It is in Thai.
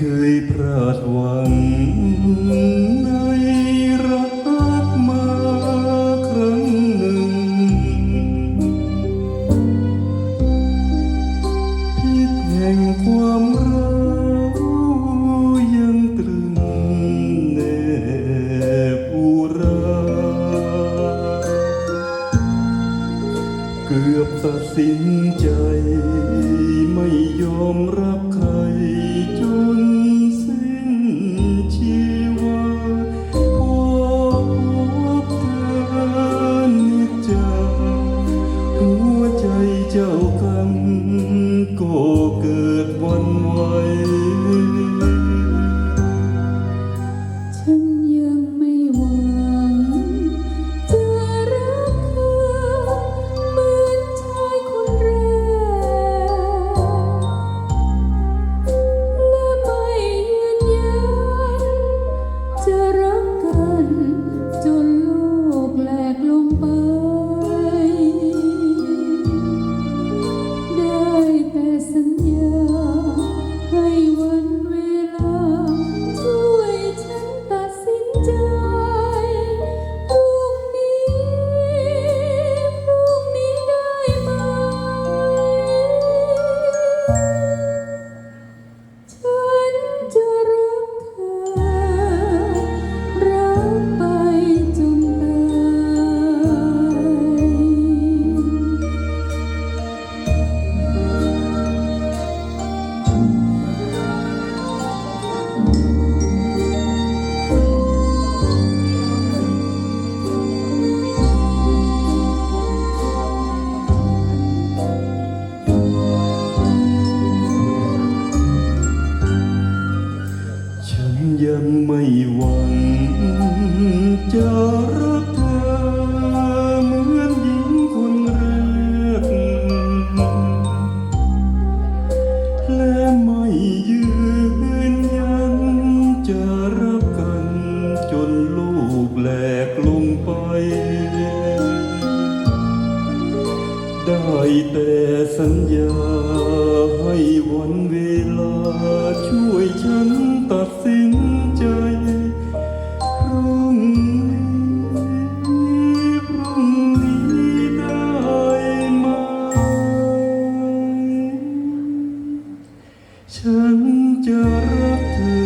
เคยพลาดหวังในรักมาครั้งหนึ่งพิษแห่งความรักยังตรึงแนบอุราเกือบตัดสินใจไม่ยอมรับใคร เยังไม่หวังจะรักเธอเหมือนหญิงคนเรือกและไม่ยืนยันจะรักกันจนลูกแหลกลงไป ได้แต่สัญญาให้วันเวลาช่วยฉันตัด ฉันจะรักเธอ